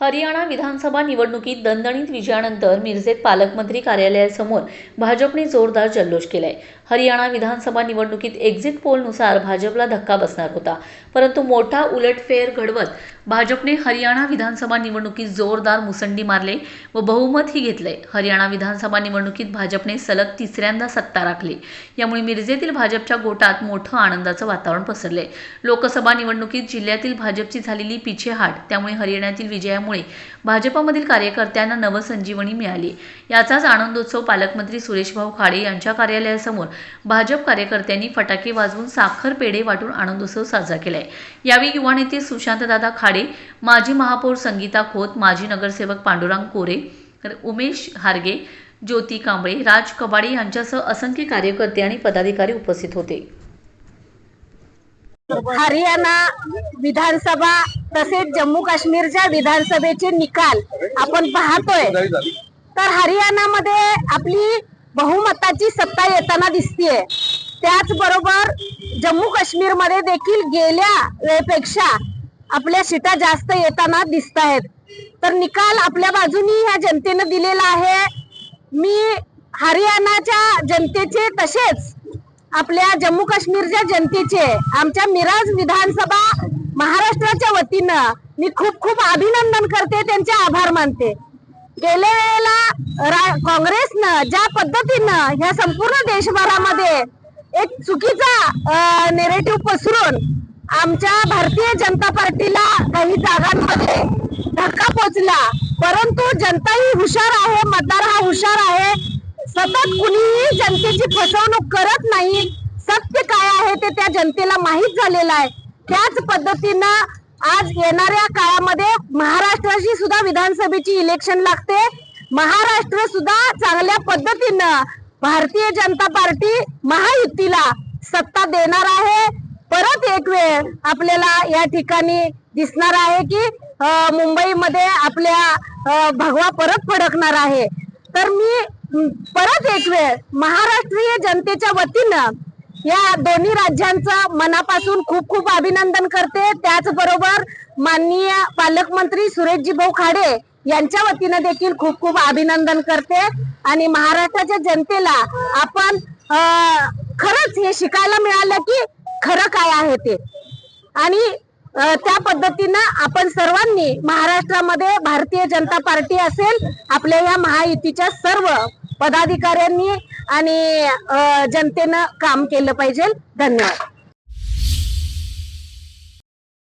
हरियाणा विधानसभा निवडणुकीत दणदणीत विजयानंतर मिरजेत पालकमंत्री कार्यालयासमोर भाजपने जोरदार जल्लोष केलाय. हरियाणा विधानसभा निवडणुकीत एक्झिट पोलनुसार भाजपला धक्का बसणार होता. परंतु मोठा उलटफेर घडवत भाजपने हरियाणा विधानसभा निवडणुकीत जोरदार मुसंडी मारले व बहुमतही घेतले हरियाणा विधानसभा निवडणुकीत भाजपने सलग तिसऱ्यांदा सत्ता राखली. यामुळे मिरजेतील भाजपच्या गोटात मोठं आनंदाचं वातावरण पसरले लोकसभा निवडणुकीत जिल्ह्यातील भाजपची झालेली पिछेहाट त्यामुळे हरियाणातील विजयामुळे भाजपामधील कार्यकर्त्यांना नवसंजीवनी मिळाली. याचाच आनंदोत्सव पालकमंत्री सुरेशभाऊ खाडे यांच्या कार्यालयासमोर भाजप कार्यकर्त्यांनी फटाके वाजवून साखर पेढे वाटून आनंदोत्सव साजरा केलाय. यावेळी युवा नेते सुशांतदादा खाडे माजी महापौर संगीता खोत माजी नगरसेवक पांडुरंग कोरे उमेश हारगे ज्योती कांबळे राज कबाडे यांच्यासह असंख्य कार्यकर्ते आणि पदाधिकारी उपस्थित होते. हरियाणा विधानसभा तसेच जम्मू काश्मीरच्या विधानसभेचे निकाल आपण पाहतोय. तर हरियाणामध्ये आपली बहुमताची सत्ता येताना दिसतीये. त्याचबरोबर जम्मू काश्मीरमध्ये देखील गेल्या वेळेपेक्षा आपल्या शिटा जास्त येताना दिसत आहेत तर निकाल आपल्या बाजूनी ह्या जनतेनं दिलेला आहे. मी हरियाणाच्या जनतेचे तसेच आपल्या जम्मू काश्मीरच्या जनतेचे आमच्या मिराज विधानसभा महाराष्ट्राच्या वतीनं मी खूप खूप अभिनंदन करते त्यांचे आभार मानते. गेल्या वेळेला रा- काँग्रेसनं ज्या पद्धतीनं ह्या संपूर्ण देशभरामध्ये एक चुकीचा नेरेटिव्ह पसरून आमच्या भारतीय जनता पार्टीला काही जागांमध्ये धक्का पोचला. परंतु जनता ही हुशार आहे मतदार हा हुशार आहे. सतत कुणीही जनतेची फसवणूक करत नाही. सत्य काय आहे ते त्या जनतेला माहीत झालेलं आहे. त्याच पद्धतीनं आज येणाऱ्या काळामध्ये महाराष्ट्राशी सुद्धा विधानसभेची इलेक्शन लागते. महाराष्ट्र सुद्धा चांगल्या पद्धतीनं भारतीय जनता पार्टी महायुतीला सत्ता देणार आहे. वेळ आपल्याला या ठिकाणी दिसणार आहे की मुंबईमध्ये आपल्या भगवा परत फडकणार आहे. तर मी परत एक वेळ महाराष्ट्रीय जनतेच्या वतीनं या दोन्ही राज्यांचं मनापासून खूप खूप अभिनंदन करते. त्याचबरोबर माननीय पालकमंत्री सुरेशजी भाऊ खाडे यांच्या वतीनं देखील खूप खूप अभिनंदन करते. आणि महाराष्ट्राच्या जनतेला आपण खरंच हे शिकायला मिळालं की खरं काय आहे ते? आणि त्या पद्धतीनं आपण सर्वांनी महाराष्ट्रामध्ये भारतीय जनता पार्टी असेल आपल्या या महायुतीच्या सर्व पदाधिकाऱ्यांनी आणि जनतेनं काम केलं पाहिजे. धन्यवाद.